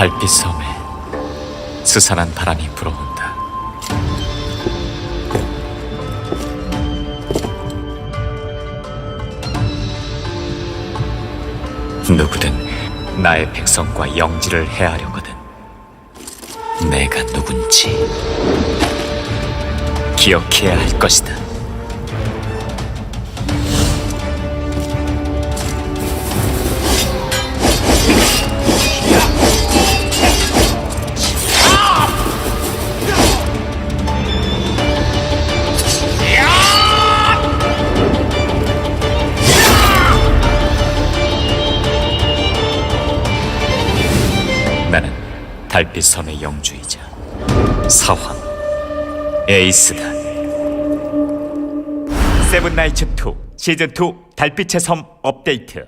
달빛 섬에 스산한 바람이 불어온다. 누구든 나의 백성과 영지를 해하려거든. 내가 누군지. 기억해야 할 것이다. 나는 달빛 섬의 영주이자 사황 에이스다. 세븐나이츠 2 시즌 2 달빛의 섬 업데이트.